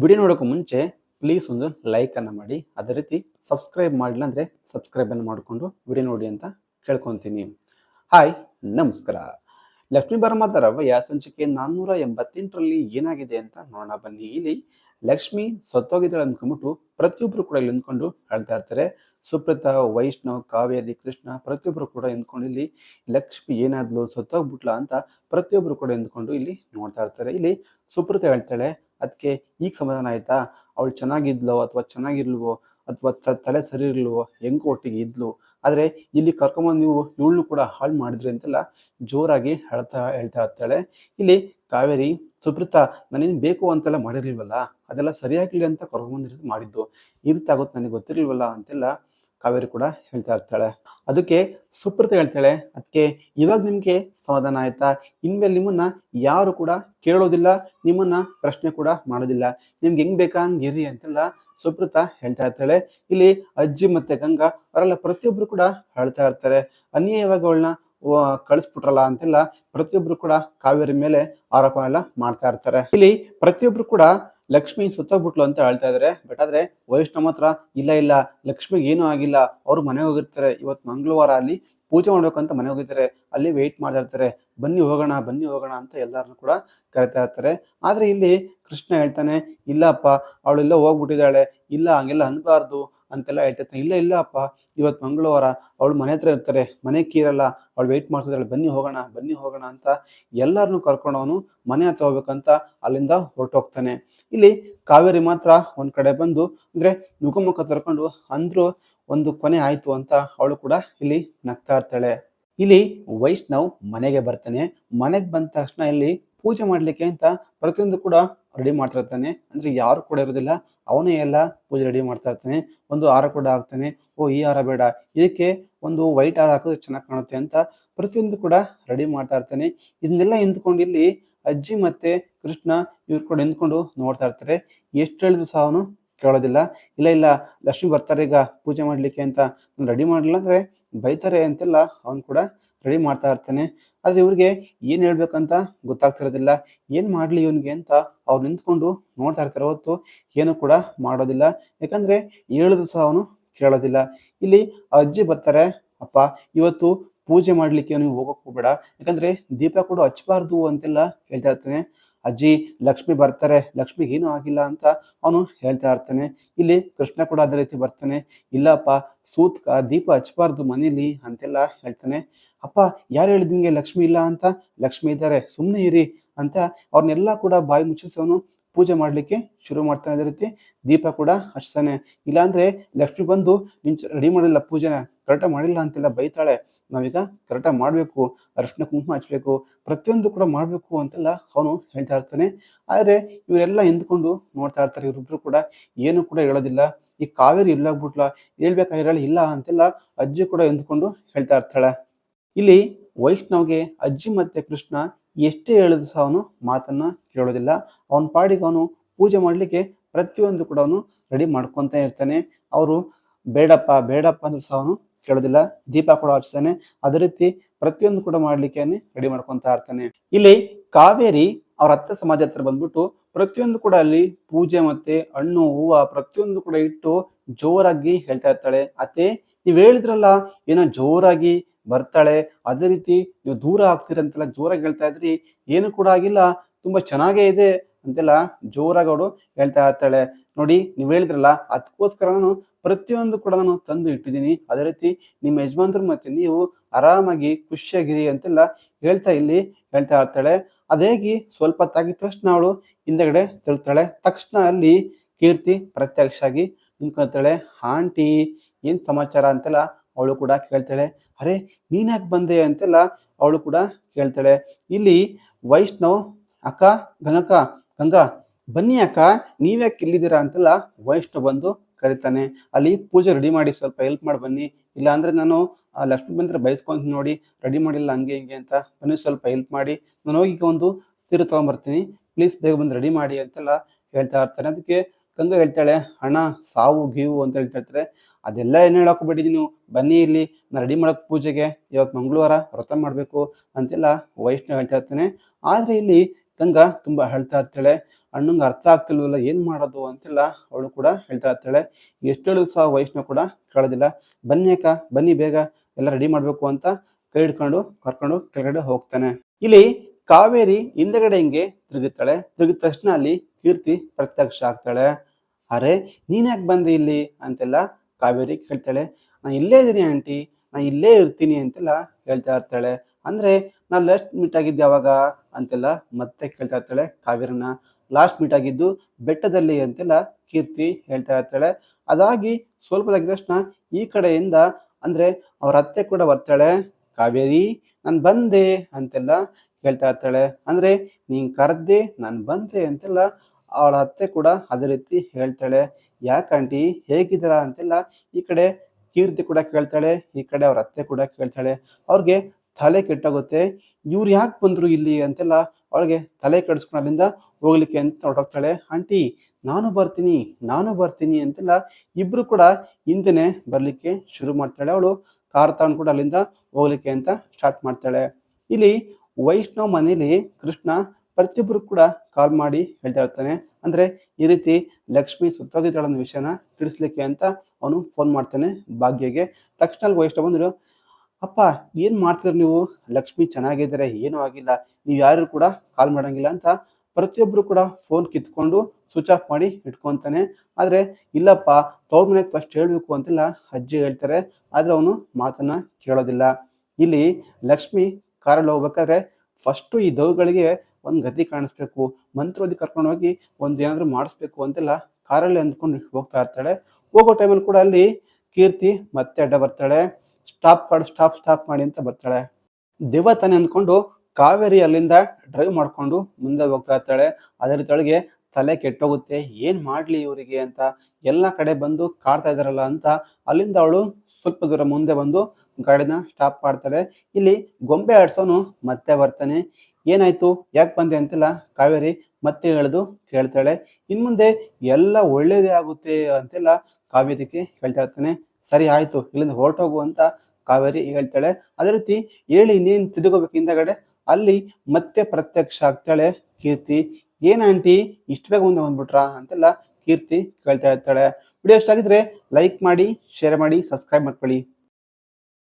Video ನೋಡೋಕ್ಕೂ ಮುಂಚೆ please ಒಂದು ಲೈಕನ್ನು ಮಾಡಿ. ಅದೇ ರೀತಿ ಸಬ್ಸ್ಕ್ರೈಬ್ ಮಾಡಿಲ್ಲ ಅಂದರೆ ಸಬ್ಸ್ಕ್ರೈಬನ್ನು ಮಾಡಿಕೊಂಡು ವಿಡಿಯೋ ನೋಡಿ ಅಂತ ಕೇಳ್ಕೊತೀನಿ. ಹಾಯ್ ನಮಸ್ಕಾರ. ಲಕ್ಷ್ಮೀ ಬರಮಾತರವಯ್ಯ ಸಂಚಿಕೆ ನಾನ್ನೂರ ಎಂಬತ್ತೆಂಟರಲ್ಲಿ ಏನಾಗಿದೆ ಅಂತ ನೋಡೋಣ. ಬನ್ನಿ. ಇಲ್ಲಿ ಲಕ್ಷ್ಮಿ ಸತ್ತೋಗಿದ್ದಾಳೆ ಅಂದ್ಕೊಂಡ್ಬಿಟ್ಟು ಪ್ರತಿಯೊಬ್ಬರು ಕೂಡ ಇಲ್ಲಿ ನಿಂತ್ಕೊಂಡು ಹೇಳ್ತಾ ಇರ್ತಾರೆ. ಸುಪ್ರತಾ, ವೈಷ್ಣವ್, ಕಾವೇರಿ, ಕೃಷ್ಣ ಪ್ರತಿಯೊಬ್ಬರು ಕೂಡ ನಿಂತ್ಕೊಂಡು ಇಲ್ಲಿ ಲಕ್ಷ್ಮಿ ಏನಾದ್ಲು ಸತ್ತೋಗ್ಬಿಟ್ಲ ಅಂತ ಪ್ರತಿಯೊಬ್ಬರು ಕೂಡ ನಿಂತ್ಕೊಂಡು ಇಲ್ಲಿ ನೋಡ್ತಾ ಇರ್ತಾರೆ. ಇಲ್ಲಿ ಸುಪ್ರತಾ ಹೇಳ್ತಾಳೆ ಅದಕ್ಕೆ ಈಗ ಸಮಾಧಾನ ಆಯ್ತಾ? ಅವಳು ಚೆನ್ನಾಗಿದ್ಲೋ ಅಥವಾ ಚೆನ್ನಾಗಿರ್ಲ್ವೋ? ಅಥವಾ ತಲೆ ಸರಿ ಇರ್ಲ್ವೋ? ಹೆಂಗ್ ಒಟ್ಟಿಗೆ ಇದ್ಲು? ಆದ್ರೆ ಇಲ್ಲಿ ಕರ್ಕೊಂಬಂದು ನೀವು ಇವಳನ್ನು ಕೂಡ ಹಾಳು ಮಾಡಿದ್ರಿ ಅಂತೆಲ್ಲ ಜೋರಾಗಿ ಹೇಳ್ತಾ ಹೇಳ್ತಾ ಇರ್ತಾಳೆ. ಇಲ್ಲಿ ಕಾವೇರಿ, ಸುಪ್ರತ, ನಾನೇನು ಬೇಕು ಅಂತೆಲ್ಲ ಮಾಡಿರ್ಲಿಲ್ವಲ್ಲ? ಅದೆಲ್ಲ ಸರಿಯಾಗಿಲ್ಲ ಅಂತ ಕರ್ಕೊಂಬಂದಿರೋದು ಮಾಡಿದ್ದು. ಈ ರೀತಿ ಆಗುತ್ತೆ ನನಗೆ ಗೊತ್ತಿರ್ಲಿಲ್ವಲ್ಲ ಅಂತೆಲ್ಲ ಕಾವೇರಿ ಕೂಡ ಹೇಳ್ತಾ ಇರ್ತಾಳೆ. ಅದಕ್ಕೆ ಸುಪ್ರತ ಹೇಳ್ತಾಳೆ, ಅದಕ್ಕೆ ಇವಾಗ ನಿಮ್ಗೆ ಸಮಾಧಾನ ಆಯ್ತಾ? ಇನ್ಮೇಲೆ ನಿಮ್ಮನ್ನ ಯಾರು ಕೂಡ ಕೇಳೋದಿಲ್ಲ, ನಿಮ್ಮನ್ನ ಪ್ರಶ್ನೆ ಕೂಡ ಮಾಡೋದಿಲ್ಲ. ನಿಮ್ಗೆ ಹೆಂಗ್ ಬೇಕಾ? ಹಂಗಿರಿ ಅಂತೆಲ್ಲ ಸುಪ್ರತ ಹೇಳ್ತಾ ಇರ್ತಾಳೆ. ಇಲ್ಲಿ ಅಜ್ಜಿ ಮತ್ತೆ ಗಂಗಾ ಅವರೆಲ್ಲ ಪ್ರತಿಯೊಬ್ರು ಕೂಡ ಹೇಳ್ತಾ ಇರ್ತಾರೆ. ಅನ್ಯಾಯವಾಗಿ ಅವಳನ್ನ ಕಳಿಸ್ಬಿಟ್ರಲ್ಲ ಅಂತೆಲ್ಲ ಪ್ರತಿಯೊಬ್ರು ಕೂಡ ಕಾವೇರಿ ಮೇಲೆ ಆರೋಪ ಎಲ್ಲ ಮಾಡ್ತಾ ಇರ್ತಾರೆ. ಇಲ್ಲಿ ಪ್ರತಿಯೊಬ್ರು ಕೂಡ ಲಕ್ಷ್ಮಿ ಸುತ್ತೋಗ್ಬಿಟ್ಲು ಅಂತ ಹೇಳ್ತಾ ಇದಾರೆ. ಬಟ್ ಆದ್ರೆ ವೈಷ್ಣವ್ ಮಾತ್ರ ಇಲ್ಲ ಇಲ್ಲ, ಲಕ್ಷ್ಮಿಗೆ ಏನೂ ಆಗಿಲ್ಲ. ಅವ್ರು ಮನೆ ಹೋಗಿರ್ತಾರೆ. ಇವತ್ತು ಮಂಗಳವಾರ ಅಲ್ಲಿ ಪೂಜೆ ಮಾಡ್ಬೇಕಂತ ಮನೆ ಹೋಗಿರ್ತಾರೆ. ಅಲ್ಲಿ ವೆಯ್ಟ್ ಮಾಡ್ತಾ ಇರ್ತಾರೆ. ಬನ್ನಿ ಹೋಗೋಣ ಬನ್ನಿ ಹೋಗೋಣ ಅಂತ ಎಲ್ಲರನ್ನು ಕೂಡ ಕರಿತಾ ಇರ್ತಾರೆ. ಆದ್ರೆ ಇಲ್ಲಿ ಕೃಷ್ಣ ಹೇಳ್ತಾನೆ, ಇಲ್ಲಪ್ಪ ಅವಳೆಲ್ಲ ಹೋಗ್ಬಿಟ್ಟಿದ್ದಾಳೆ. ಇಲ್ಲ, ಹಂಗೆಲ್ಲ ಅನ್ಬಾರ್ದು. ಅಂತೆಲ್ಲ ಹೇಳ್ತಿರ್ತಾನೆ. ಇಲ್ಲ ಇಲ್ಲ ಅಪ್ಪ ಇವತ್ತು ಮಂಗಳವಾರ ಅವಳು ಮನೆ ಹತ್ರ ಇರ್ತಾರೆ, ಮನೆ ಕೀರಲ್ಲ, ಅವಳು ವೆಯ್ಟ್ ಮಾಡ್ತಿದ್ದಾಳೆ ಬನ್ನಿ ಹೋಗೋಣ ಬನ್ನಿ ಹೋಗೋಣ ಅಂತ ಎಲ್ಲರನ್ನು ಕರ್ಕೊಂಡು ಅವನು ಮನೆ ಹತ್ರ ಹೋಗ್ಬೇಕಂತ ಅಲ್ಲಿಂದ ಹೊರಟೋಗ್ತಾನೆ. ಇಲ್ಲಿ ಕಾವೇರಿ ಮಾತ್ರ ಒಂದು ಕಡೆ ಬಂದು, ಅಂದ್ರೆ ಮುಖ ತರ್ಕೊಂಡು ಅಂದ್ರು ಒಂದು ಕೊನೆ ಆಯಿತು ಅಂತ ಅವಳು ಕೂಡ ಇಲ್ಲಿ ನಗ್ತಾ ಇರ್ತಾಳೆ. ಇಲ್ಲಿ ವೈಷ್ಣವ್ ಮನೆಗೆ ಬರ್ತಾನೆ. ಮನೆಗೆ ಬಂದ ತಕ್ಷಣ ಇಲ್ಲಿ ಪೂಜೆ ಮಾಡ್ಲಿಕ್ಕೆ ಅಂತ ಪ್ರತಿಯೊಂದು ಕೂಡ ರೆಡಿ ಮಾಡ್ತಾ ಇರ್ತಾನೆ. ಅಂದ್ರೆ ಯಾರು ಕೂಡ ಇರೋದಿಲ್ಲ. ಅವನೇ ಎಲ್ಲ ಪೂಜೆ ರೆಡಿ ಮಾಡ್ತಾ ಇರ್ತಾನೆ. ಒಂದು ಹಾರ ಕೂಡ ಹಾಕ್ತಾನೆ. ಓ, ಈ ಹಾರ ಬೇಡ. ಇದಕ್ಕೆ ಒಂದು ವೈಟ್ ಹಾರ ಹಾಕಿದ್ರೆ ಚೆನ್ನಾಗಿ ಕಾಣುತ್ತೆ ಅಂತ ಪ್ರತಿಯೊಂದು ಕೂಡ ರೆಡಿ ಮಾಡ್ತಾ ಇರ್ತಾನೆ. ಇದನ್ನೆಲ್ಲ ನಿಂತ್ಕೊಂಡು ಇಲ್ಲಿ ಅಜ್ಜಿ ಮತ್ತೆ ಕೃಷ್ಣ ಇವ್ರು ಕೂಡ ನಿಂತ್ಕೊಂಡು ನೋಡ್ತಾ ಇರ್ತಾರೆ. ಎಷ್ಟು ಹೇಳಿದ್ರು ಸಹ ಅವನು ಕೇಳೋದಿಲ್ಲ. ಇಲ್ಲ ಇಲ್ಲ, ಲಕ್ಷ್ಮಿ ಬರ್ತಾರೆ ಈಗ ಪೂಜೆ ಮಾಡ್ಲಿಕ್ಕೆ ಅಂತ. ರೆಡಿ ಮಾಡಲಿಲ್ಲ ಅಂದ್ರೆ ಬೈತಾರೆ ಅಂತೆಲ್ಲ ಅವನು ಕೂಡ ರೆಡಿ ಮಾಡ್ತಾ ಇರ್ತಾನೆ. ಆದ್ರೆ ಇವ್ರಿಗೆ ಏನು ಹೇಳ್ಬೇಕಂತ ಗೊತ್ತಾಗ್ತಿರೋದಿಲ್ಲ. ಏನು ಮಾಡಲಿ ಇವನಿಗೆ ಅಂತ ಅವ್ರು ನಿಂತ್ಕೊಂಡು ನೋಡ್ತಾ ಇರ್ತಾರೆ ಹೊತ್ತು ಏನು ಕೂಡ ಮಾಡೋದಿಲ್ಲ. ಯಾಕಂದ್ರೆ ಹೇಳಿದ್ರು ಸಹ ಅವನು ಕೇಳೋದಿಲ್ಲ. ಇಲ್ಲಿ ಅಜ್ಜಿ ಬರ್ತಾರೆ, ಅಪ್ಪ, ಇವತ್ತು ಪೂಜೆ ಮಾಡ್ಲಿಕ್ಕೆ ನೀವು ಹೋಗೋಕ್ಕೂ ಬೇಡ ಯಾಕಂದ್ರೆ ದೀಪ ಕೂಡ ಹಚ್ಚಬಾರ್ದು ಅಂತೆಲ್ಲ ಹೇಳ್ತಾ ಇರ್ತಾನೆ. ಅಜ್ಜಿ ಲಕ್ಷ್ಮಿ ಬರ್ತಾರೆ ಲಕ್ಷ್ಮಿಗೆ ಏನೂ ಆಗಿಲ್ಲ ಅಂತ ಅವನು ಹೇಳ್ತಾ ಇರ್ತಾನೆ. ಇಲ್ಲಿ ಕೃಷ್ಣ ಕೂಡ ಅದೇ ರೀತಿ ಬರ್ತಾನೆ. ಇಲ್ಲಪ್ಪ, ಸೂತ್ಕ, ದೀಪ ಹಚ್ಚಬಾರ್ದು ಮನೇಲಿ ಅಂತೆಲ್ಲ ಹೇಳ್ತಾನೆ. ಅಪ್ಪ, ಯಾರು ಹೇಳಿದ್ ನಿಮ್ಗೆ ಲಕ್ಷ್ಮಿ ಇಲ್ಲ ಅಂತ? ಲಕ್ಷ್ಮಿ ಇದ್ದಾರೆ ಸುಮ್ಮನೆ ಇರಿ ಅಂತ ಅವ್ರನ್ನೆಲ್ಲ ಕೂಡ ಬಾಯಿ ಮುಚ್ಚಿಸಿ ಅವನು ಪೂಜೆ ಮಾಡ್ಲಿಕ್ಕೆ ಶುರು ಮಾಡ್ತಾನೆ ಅದೇ ರೀತಿ. ದೀಪ ಕೂಡ ಹಚ್ತಾನೆ. ಇಲ್ಲಾಂದ್ರೆ ಲಕ್ಷ್ಮಿ ಬಂದು ನಿಂಚ ರೆಡಿ ಮಾಡಿಲ್ಲ ಪೂಜೆನ. ಕರೆಕ್ಟಾಗಿ ಮಾಡಿಲ್ಲ ಅಂತೆಲ್ಲ ಬೈತಾಳೆ. ನಾವೀಗ ಕರೆಕ್ಟಾಗಿ ಮಾಡಬೇಕು ಅರಿಶಿನ ಕುಂಕುಮ ಹಚ್ಚಬೇಕು ಪ್ರತಿಯೊಂದು ಕೂಡ ಮಾಡಬೇಕು ಅಂತೆಲ್ಲ ಅವನು ಹೇಳ್ತಾ ಇರ್ತಾನೆ. ಆದರೆ ಇವರೆಲ್ಲ ಎಂದ್ಕೊಂಡು ನೋಡ್ತಾ ಇರ್ತಾರೆ, ಇವರಿಬ್ರು ಕೂಡ ಏನು ಕೂಡ ಹೇಳೋದಿಲ್ಲ. ಈ ಕಾವೇರಿ ಇಲ್ಲಾಗ್ಬಿಟ್ಲ, ಹೇಳ್ಬೇಕಾಗಿರಲ್ಲ ಇಲ್ಲ ಅಂತೆಲ್ಲ ಅಜ್ಜಿ ಕೂಡ ಎಂದ್ಕೊಂಡು ಹೇಳ್ತಾ ಇರ್ತಾಳೆ. ಇಲ್ಲಿ ವೈಷ್ಣವ್ಗೆ ಅಜ್ಜಿ ಮತ್ತೆ ಕೃಷ್ಣ ಎಷ್ಟೇ ಹೇಳಿದ್ರು ಸಹ ಅವನು ಮಾತನ್ನ ಕೇಳೋದಿಲ್ಲ. ಅವನ ಪಾಡಿಗೆ ಅವನು ಪೂಜೆ ಮಾಡಲಿಕ್ಕೆ ಪ್ರತಿಯೊಂದು ಕೂಡ ಅವನು ರೆಡಿ ಮಾಡ್ಕೊತ ಇರ್ತಾನೆ. ಅವರು, ಬೇಡಪ್ಪ ಬೇಡಪ್ಪ ಅಂದ್ರೆ ಸಹ ಅವನು ಕೇಳೋದಿಲ್ಲ. ದೀಪ ಕೂಡ ಹಚ್ತಾನೆ ಅದೇ ರೀತಿ ಪ್ರತಿಯೊಂದು ಕೂಡ ಮಾಡ್ಲಿಕ್ಕೆ ರೆಡಿ ಮಾಡ್ಕೊಂತ ಇರ್ತಾನೆ. ಇಲ್ಲಿ ಕಾವೇರಿ ಅವ್ರ ಅತ್ತೆ ಸಮಾಧಿ ಹತ್ರ ಬಂದ್ಬಿಟ್ಟು ಪ್ರತಿಯೊಂದು ಕೂಡ ಅಲ್ಲಿ ಪೂಜೆ ಮತ್ತೆ ಹಣ್ಣು, ಹೂವು ಪ್ರತಿಯೊಂದು ಕೂಡ ಇಟ್ಟು ಜೋರಾಗಿ ಹೇಳ್ತಾ ಇರ್ತಾಳೆ. ಅತ್ತೆ, ನೀವ್ ಹೇಳಿದ್ರಲ್ಲ, ಏನೋ ಜೋರಾಗಿ ಬರ್ತಾಳೆ. ಅದೇ ರೀತಿ ನೀವು ದೂರ ಆಗ್ತೀರಂತೆಲ್ಲ ಜೋರಾಗಿ ಹೇಳ್ತಾ ಇದ್ರಿ. ಏನು ಕೂಡ ಆಗಿಲ್ಲ. ತುಂಬಾ ಚೆನ್ನಾಗೇ ಇದೆ ಅಂತೆಲ್ಲ ಜೋರಾಗಿ ಅವಳು ಹೇಳ್ತಾ ಇರ್ತಾಳೆ. ನೋಡಿ, ನೀವು ಹೇಳಿದ್ರಲ್ಲ ಅದಕ್ಕೋಸ್ಕರ ನಾನು ಪ್ರತಿಯೊಂದು ಕೂಡ ನಾನು ತಂದು ಇಟ್ಟಿದ್ದೀನಿ. ಅದೇ ರೀತಿ ನಿಮ್ಮ ಯಜಮಾನ್ರು ಮತ್ತೆ ನೀವು ಆರಾಮಾಗಿ ಖುಷಿಯಾಗಿರಿ ಅಂತೆಲ್ಲ ಹೇಳ್ತಾ ಇಲ್ಲಿ ಹೇಳ್ತಾ ಇರ್ತಾಳೆ. ಅದೇಗಿ ಸ್ವಲ್ಪ ತಾಗಿದ ತಕ್ಷಣ ಅವಳು ಹಿಂದೆಗಡೆ ತಿಳ್ತಾಳೆ ತಕ್ಷಣ ಅಲ್ಲಿ ಕೀರ್ತಿ ಪ್ರತ್ಯಕ್ಷ ಆಗಿ ನಿಂತ್ಕೊಳ್ತಾಳೆ ಆಂಟಿ, ಏನ್ ಸಮಾಚಾರ? ಅಂತೆಲ್ಲ ಅವಳು ಕೂಡ ಕೇಳ್ತಾಳೆ. ಅರೆ ನೀನ್ಯಾಕೆ ಬಂದೆ? ಅಂತೆಲ್ಲ ಅವಳು ಕೂಡ ಕೇಳ್ತಾಳೆ. ಇಲ್ಲಿ ವೈಷ್ಣವ್, ಅಕ್ಕ, ಗಂಗಕ್ಕ, ಗಂಗಾ ಬನ್ನಿ ಅಕ್ಕ ನೀವ್ಯಾಕೆ ಇಲ್ಲಿದ್ದೀರಾ ಅಂತೆಲ್ಲ ವೈಷ್ಣವ್ ಬಂದು ಕರಿತಾನೆ. ಅಲ್ಲಿ ಪೂಜೆ ರೆಡಿ ಮಾಡಿ ಸ್ವಲ್ಪ ಹೆಲ್ಪ್ ಮಾಡಿ ಬನ್ನಿ. ಇಲ್ಲ ಅಂದ್ರೆ ನಾನು, ಆ ಲಕ್ಷ್ಮಿ ಬಂದ್ರೆ ಬಯಸ್ಕೊಂತ ನೋಡಿ ರೆಡಿ ಮಾಡಿಲ್ಲ ಹಂಗೆ ಹಿಂಗೆ ಅಂತ ಬನ್ನಿ ಸ್ವಲ್ಪ ಹೆಲ್ಪ್ ಮಾಡಿ. ನಾನು ಹೋಗಿ ಒಂದು ಸೀರೆ ತಗೊಂಡ್ಬರ್ತೀನಿ ಪ್ಲೀಸ್ ಬೇಗ ಬಂದು ರೆಡಿ ಮಾಡಿ ಅಂತೆಲ್ಲ ಹೇಳ್ತಾ ಇರ್ತಾನೆ ಅದಕ್ಕೆ ಗಂಗಾ ಹೇಳ್ತಾಳೆ ಹಣ ಸಾವು, ಗೀವು ಅಂತ ಹೇಳ್ತಾ ಇರ್ತಾರೆ. ಅದೆಲ್ಲ ಏನು ಹೇಳಾಕೋಬೇಡಿ ನೀವು? ಬನ್ನಿ ಇಲ್ಲಿ ನಾನು ರೆಡಿ ಮಾಡೋಕೆ ಪೂಜೆಗೆ. ಇವತ್ತು ಮಂಗಳವಾರ ವ್ರತ ಮಾಡಬೇಕು ಅಂತೆಲ್ಲ ವೈಷ್ಣವ್ ಹೇಳ್ತಾ ಇರ್ತಾನೆ. ಆದರೆ ಇಲ್ಲಿ ಗಂಗಾ ತುಂಬಾ ಹೇಳ್ತಾ ಇರ್ತಾಳೆ. ಅಣ್ಣಂಗೆ ಅರ್ಥ ಆಗ್ತಿಲ್ವಲ್ಲ, ಏನ್ ಮಾಡೋದು ಅಂತೆಲ್ಲ ಅವಳು ಕೂಡ ಹೇಳ್ತಾ ಇರ್ತಾಳೆ. ಹೇಳಿದ್ರು ಸಹ ವೈಷ್ಣವ್ ಕೂಡ ಕೇಳೋದಿಲ್ಲ. ಬನ್ನಿ ಅಕ್ಕ, ಬನ್ನಿ ಬೇಗ, ಎಲ್ಲ ರೆಡಿ ಮಾಡ್ಬೇಕು ಅಂತ ಕೈ ಹಿಡ್ಕೊಂಡು ಕರ್ಕೊಂಡು ಕೆಳಗಡೆ ಹೋಗ್ತಾನೆ. ಇಲ್ಲಿ ಕಾವೇರಿ ಹಿಂದೆಗಡೆ ಹಿಂಗೆ ತಿರುಗುತ್ತಾಳೆ ತಿರುಗಿದ ತಕ್ಷಣ ಅಲ್ಲಿ ಕೀರ್ತಿ ಪ್ರತ್ಯಕ್ಷ ಆಗ್ತಾಳೆ. ಅರೆ, ನೀನ್ ಯಾಕೆ ಬಂದೆ ಇಲ್ಲಿ? ಅಂತೆಲ್ಲ ಕಾವೇರಿ ಕೇಳ್ತಾಳೆ. ನಾ ಇಲ್ಲೇ ಇದ್ದೀನಿ ಆಂಟಿ, ನಾ ಇಲ್ಲೇ ಇರ್ತೀನಿ ಅಂತೆಲ್ಲ ಹೇಳ್ತಾ ಇರ್ತಾಳೆ. ಅಂದ್ರೆ ನಾ ಲಾಸ್ಟ್ ಮೀಟ್ ಆಗಿದ್ದೆ ಯಾವಾಗ ಅಂತೆಲ್ಲ ಮತ್ತೆ ಕೇಳ್ತಾ ಇರ್ತಾಳೆ ಕಾವೇರಿನ. ಲಾಸ್ಟ್ ಮೀಟ್ ಆಗಿದ್ದು ಬೆಟ್ಟದಲ್ಲಿ ಅಂತೆಲ್ಲ ಕೀರ್ತಿ ಹೇಳ್ತಾ ಇರ್ತಾಳೆ. ಅದಾಗಿ ಸ್ವಲ್ಪದಾಗಿದ ತಕ್ಷಣ ಈ ಕಡೆಯಿಂದ ಅಂದ್ರೆ ಅವ್ರ ಅತ್ತೆ ಕೂಡ ಬರ್ತಾಳೆ, ಕಾವೇರಿ, ನಾನು ಬಂದೆ ಅಂತೆಲ್ಲ ಹೇಳ್ತಾ ಇರ್ತಾಳೆ. ಅಂದ್ರೆ ನೀನ್ ಕರೆದೆ, ನಾನು ಬಂದೆ ಅಂತೆಲ್ಲ ಅವಳ ಅತ್ತೆ ಕೂಡ ಅದೇ ರೀತಿ ಹೇಳ್ತಾಳೆ. ಯಾಕಂಟಿ ಹೇಗಿದ್ದೀರಾ? ಅಂತೆಲ್ಲ ಈ ಕಡೆ ಕೀರ್ತಿ ಕೂಡ ಕೇಳ್ತಾಳೆ, ಈ ಕಡೆ ಅವ್ರ ಅತ್ತೆ ಕೂಡ ಕೇಳ್ತಾಳೆ. ಅವ್ರಿಗೆ ತಲೆ ಕೆಟ್ಟೋಗುತ್ತೆ. ಇವ್ರು ಯಾಕೆ ಬಂದರು ಇಲ್ಲಿ ಅಂತೆಲ್ಲ ಅವಳಿಗೆ ತಲೆ ಕೆಡಿಸ್ಕೊಂಡು ಅಲ್ಲಿಂದ ಹೋಗ್ಲಿಕ್ಕೆ ಅಂತ ಹೊರಟೋಗ್ತಾಳೆ ಆಂಟಿ, ನಾನು ಬರ್ತೀನಿ ನಾನು ಬರ್ತೀನಿ ಅಂತೆಲ್ಲ ಇಬ್ರು ಕೂಡ ಹಿಂದೆನೆ ಬರಲಿಕ್ಕೆ ಶುರು ಮಾಡ್ತಾಳೆ. ಅವಳು ಕಾರ್ ತಗೊಂಡು ಕೂಡ ಅಲ್ಲಿಂದ ಹೋಗ್ಲಿಕ್ಕೆ ಅಂತ ಸ್ಟಾರ್ಟ್ ಮಾಡ್ತಾಳೆ. ಇಲ್ಲಿ ವೈಷ್ಣವ್ ಮನೇಲಿ ಕೃಷ್ಣ ಪ್ರತಿಯೊಬ್ಬರು ಕೂಡ ಕಾಲ್ ಮಾಡಿ ಹೇಳ್ತಾ ಇರ್ತಾನೆ. ಅಂದ್ರೆ ಈ ರೀತಿ ಲಕ್ಷ್ಮಿ ಸುತ್ತೋಗಿದ್ದಾಳನ್ನ ವಿಷಯನ ತಿಳಿಸ್ಲಿಕ್ಕೆ ಅಂತ ಅವನು ಫೋನ್ ಮಾಡ್ತಾನೆ ಭಾಗ್ಯಗೆ. ತಕ್ಷಣ ವೈಷ್ಣವ್ ಬಂದ್ರು ಅಪ್ಪ, ಏನ್ ಮಾಡ್ತೀರಿ ನೀವು? ಲಕ್ಷ್ಮಿ ಚೆನ್ನಾಗಿದ್ದಾರೆ ಏನೂ ಆಗಿಲ್ಲ. ನೀವು ಯಾರು ಕೂಡ ಕಾಲ್ ಮಾಡಂಗಿಲ್ಲ ಅಂತ ಪ್ರತಿಯೊಬ್ರು ಕೂಡ ಫೋನ್ ಕಿತ್ಕೊಂಡು ಸ್ವಿಚ್ ಆಫ್ ಮಾಡಿ ಇಟ್ಕೊಂತಾನೆ. ಆದ್ರೆ, ಇಲ್ಲಪ್ಪ, ತವ್ರ ಮನೆಗೆ ಫಸ್ಟ್ ಹೇಳ್ಬೇಕು ಅಂತೆಲ್ಲ ಅಜ್ಜಿ ಹೇಳ್ತಾರೆ. ಆದ್ರೆ ಅವನು ಮಾತನ್ನ ಕೇಳೋದಿಲ್ಲ. ಇಲ್ಲಿ ಲಕ್ಷ್ಮಿ ಕಾರಲ್ಲಿ ಹೋಗ್ಬೇಕಾದ್ರೆ ಫಸ್ಟು ಈ ದೌಗಳಿಗೆ ಒಂದು ಗತಿ ಕಾಣಿಸ್ಬೇಕು. ಮಂತ್ರೋದಿ ಕರ್ಕೊಂಡು ಹೋಗಿ ಒಂದು ಏನಾದ್ರು ಮಾಡಿಸ್ಬೇಕು ಅಂತೆಲ್ಲ ಕಾರಲ್ಲಿ ಅಂದ್ಕೊಂಡು ಹೋಗ್ತಾ ಇರ್ತಾಳೆ. ಹೋಗೋ ಟೈಮಲ್ಲಿ ಕೂಡ ಅಲ್ಲಿ ಕೀರ್ತಿ ಮತ್ತೆ ಅಡ್ಡ ಬರ್ತಾಳೆ. ಸ್ಟಾಪ್ ಕಾಡು ಸ್ಟಾಪ್ ಸ್ಟಾಪ್ ಮಾಡಿ ಅಂತ ಬರ್ತಾಳೆ. ದಿವ ತಾನೆ ಅಂದ್ಕೊಂಡು ಕಾವೇರಿ ಅಲ್ಲಿಂದ ಡ್ರೈವ್ ಮಾಡ್ಕೊಂಡು ಮುಂದೆ ಹೋಗ್ತಾ ಇರ್ತಾಳೆ. ಅದರ ತೊಳಗೆ ತಲೆ ಕೆಟ್ಟೋಗುತ್ತೆ. ಏನು ಮಾಡ್ಲಿ ಇವರಿಗೆ ಅಂತ ಎಲ್ಲ ಕಡೆ ಬಂದು ಕಾಡ್ತಾ ಇದಾರಲ್ಲ ಅಂತ ಅಲ್ಲಿಂದ ಅವಳು ಸ್ವಲ್ಪ ದೂರ ಮುಂದೆ ಬಂದು ಗಾಡಿನ ಸ್ಟಾಪ್ ಮಾಡ್ತಾಳೆ. ಇಲ್ಲಿ ಗೊಂಬೆ ಆಡ್ಸೋನು ಮತ್ತೆ ಬರ್ತಾನೆ. ಏನಾಯ್ತು? ಯಾಕೆ ಬಂದೆ ಅಂತೆಲ್ಲ? ಕಾವೇರಿ ಮತ್ತೆ ಹೇಳಿದು ಕೇಳ್ತಾಳೆ. ಇನ್ ಮುಂದೆ ಎಲ್ಲ ಒಳ್ಳೇದೇ ಆಗುತ್ತೆ ಅಂತೆಲ್ಲ ಕಾವೇರಿಗೆ ಹೇಳ್ತಾ ಇರ್ತಾನೆ. ಸರಿ ಆಯ್ತು, ಇಲ್ಲಿಂದ ಹೊರಟೋಗು ಅಂತ ಕಾವೇರಿ ಹೇಳ್ತಾಳೆ. ಅದೇ ರೀತಿ ಹೇಳಿ ನೀನು ತಿರುಗೋಬೇಕು ಹಿಂದಗಡೆ. ಅಲ್ಲಿ ಮತ್ತೆ ಪ್ರತ್ಯಕ್ಷ ಆಗ್ತಾಳೆ ಕೀರ್ತಿ. ಏನ್ ಆಂಟಿ, ಇಷ್ಟ ಬೇಗ ಮುಂದೆ ಬಂದ್ಬಿಟ್ರಾ ಅಂತೆಲ್ಲ ಕೀರ್ತಿ ಕೇಳ್ತಾ ಇರ್ತಾಳೆ. ವಿಡಿಯೋ ಇಷ್ಟ ಆಗಿದ್ರೆ ಲೈಕ್ ಮಾಡಿ ಶೇರ್ ಮಾಡಿ ಸಬ್ಸ್ಕ್ರೈಬ್ ಮಾಡ್ಕೊಳ್ಳಿ.